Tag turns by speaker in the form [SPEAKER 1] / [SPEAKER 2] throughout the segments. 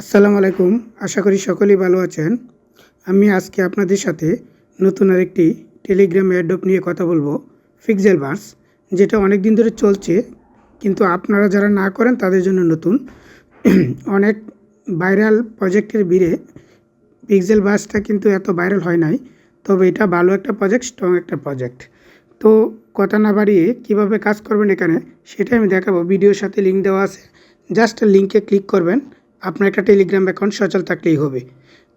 [SPEAKER 1] আসসালামু আলাইকুম। আশা করি সকলেই ভালো আছেন। আমি আজকে আপনাদের সাথে নতুন আরেকটি টেলিগ্রাম অ্যাডপ নিয়ে কথা বলব ফিক্সেল বার্স যেটা অনেক দিন ধরে চলছে, কিন্তু আপনারা যারা না করেন তাদের জন্য নতুন। অনেক ভাইরাল প্রজেক্টের ভিড়ে পিক্সেল বাসটা কিন্তু এত ভাইরাল হয় নাই, তবে এটা ভালো একটা প্রজেক্ট স্ট্রং একটা প্রজেক্ট তো কথা না বাড়িয়ে কীভাবে কাজ করবেন এখানে সেটা আমি দেখাবো। ভিডিওর সাথে লিঙ্ক দেওয়া আছে জাস্ট লিঙ্কে ক্লিক করবেন। আপনার একটা টেলিগ্রাম অ্যাকাউন্ট সচল থাকলেই হবে।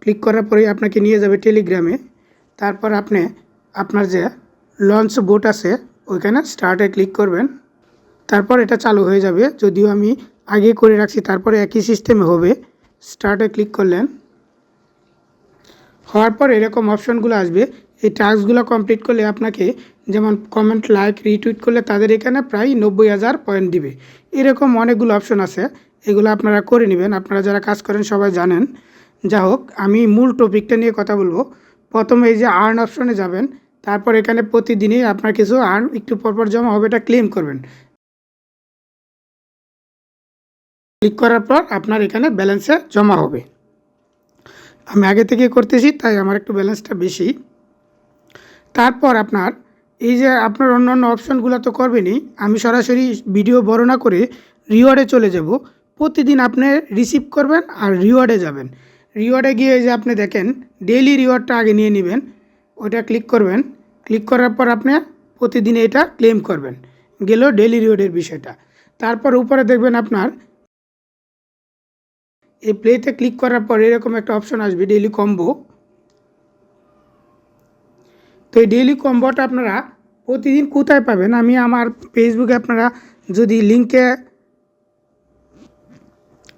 [SPEAKER 1] ক্লিক করার পরেই আপনাকে নিয়ে যাবে টেলিগ্রামে তারপর আপনি আপনার যে লঞ্চ বোট আছে, ওইখানে স্টার্টে ক্লিক করবেন। তারপর এটা চালু হয়ে যাবে। যদিও আমি আগে করে রাখছি, তারপরে একই সিস্টেমে হবে। স্টার্টে ক্লিক করলেন। হওয়ার পর এরকম অপশনগুলো আসবে। এই টাস্কগুলো কমপ্লিট করলে আপনাকে যেমন কমেন্ট লাইক রিটুইট করলে তাদের এখানে প্রায় নব্বই হাজার পয়েন্ট দিবে। এরকম অনেকগুলো অপশন আছে। এগুলো আপনারা করে নেবেন। আপনারা যারা কাজ করেন সবাই জানেন। যা হোক, আমি মূল টপিকটা নিয়ে কথা বলব। প্রথমে এই যে আর্ন অপশনে যাবেন, তারপর এখানে প্রতিদিনই আপনার কিছু আর্ন একটু পরপর জমা হবে এটা ক্লেম করবেন। ক্লিক করার পর আপনার এখানে ব্যালেন্সে জমা হবে। আমি আগে থেকে করতেছি, তাই আমার একটু ব্যালেন্সটা বেশি। তারপর আপনার এই যে আপনার অন্য অন্য অপশানগুলো তো করবেনই, আমি সরাসরি ভিডিও বর্ণনা করে রিওয়ার্ডে চলে যাব। প্রতিদিন আপনি রিসিভ করবেন আর রিওয়ার্ডে যাবেন। রিওয়ার্ডে গিয়ে যে আপনি দেখেন ডেইলি রিওয়ার্ডটা আগে নিয়ে নেবেন, ওইটা ক্লিক করবেন। ক্লিক করার পর আপনি প্রতিদিন এটা ক্লেম করবেন। গেল ডেইলি রিওয়ার্ডের বিষয়টা। তারপর উপরে দেখবেন আপনার, এই প্লেতে ক্লিক করার পর এরকম একটা অপশন আসবে ডেইলি কম্বো তো এই ডেইলি কম্বোটা আপনারা প্রতিদিন কোথায় পাবেন? আমি আমার ফেসবুকে আপনারা যদি লিঙ্কে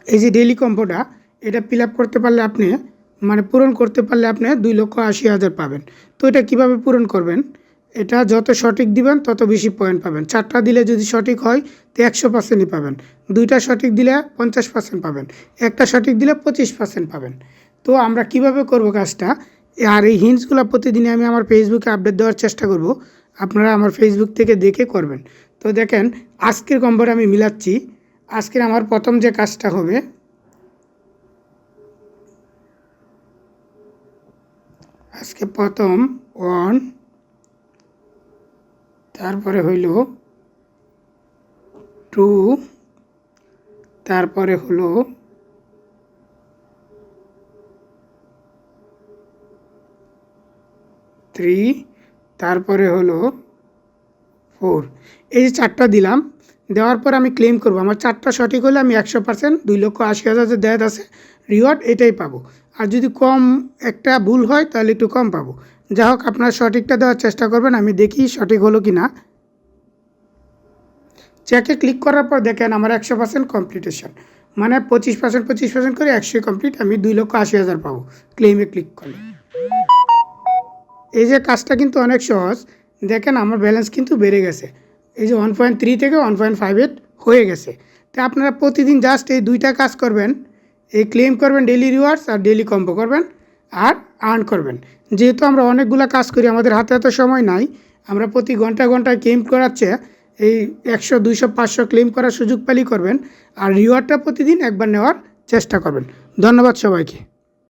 [SPEAKER 1] এই যে ডেইলি কম্বোটা এটা ফিল আপ করতে পারলে আপনি মানে পূরণ করতে পারলে আপনি দুই লক্ষ আশি হাজার পাবেন। তো এটা কীভাবে পূরণ করবেন? এটা যত সঠিক দিবেন, তত বেশি পয়েন্ট পাবেন। চারটা দিলে যদি সঠিক হয়, তো একশো পার্সেন্টই পাবেন। দুইটা সঠিক দিলে পঞ্চাশ পার্সেন্ট পাবেন। একটা সঠিক দিলে পঁচিশ পার্সেন্ট পাবেন। তো আমরা কীভাবে করব কাজটা? আর এই হিন্টসগুলো প্রতিদিনই আমি আমার ফেসবুকে আপডেট দেওয়ার চেষ্টা করব। আপনারা আমার ফেসবুক থেকে দেখে করবেন। তো দেখেন, আজকের কম্বর আমি মিলাচ্ছি। আজকের আমার প্রথম যে কাজটা হবে, আজকে প্রথম ওয়ান, তারপরে হইল টু, তারপরে হলো থ্রি, তারপরে হলো ফোর। এই যে চারটা দিলাম দেওয়ার পর আমি ক্লেম করব। আমার চারটা সঠিক হলে আমি একশো পার্সেন্ট দুই লক্ষ আশি হাজার যে দেয় আছে রিওয়ার্ড এটাই পাবো। আর যদি কম একটা ভুল হয়, তাহলে একটু কম পাবো। যা হোক, আপনার সঠিকটা দেওয়ার চেষ্টা করবেন, আমি দেখি সঠিক হলো কি না। চেকে ক্লিক করার পর দেখেন আমার একশো পার্সেন্ট কমপ্লিটেশন মানে পঁচিশ পার্সেন্ট পঁচিশ পার্সেন্ট করে একশো কমপ্লিট আমি দুই লক্ষ আশি হাজার পাবো। ক্লেমে ক্লিক করলে। এই যে কাজটা কিন্তু অনেক সহজ। দেখেন, আমার ব্যালেন্স কিন্তু বেড়ে গেছে। এই যে ওয়ান পয়েন্ট থ্রি থেকে ওয়ান পয়েন্ট ফাইভ এইট হয়ে গেছে। তো আপনারা প্রতিদিন জাস্ট এই দুইটা কাজ করবেন। এই ক্লেম করবেন ডেলি রিওয়ার্ডস আর ডেলি কম্পো করবেন আর আর্ন করবেন। যেহেতু আমরা অনেকগুলো কাজ করি, আমাদের হাতে এত সময় নাই, আমরা প্রতি ঘণ্টা ঘন্টায় ক্লেম করাচ্ছে, এই একশো, দুইশো, পাঁচশো ক্লেম করার সুযোগ পেলেই করবেন। আর রিওয়ার্ডটা প্রতিদিন একবার নেওয়ার চেষ্টা করবেন। ধন্যবাদ সবাইকে।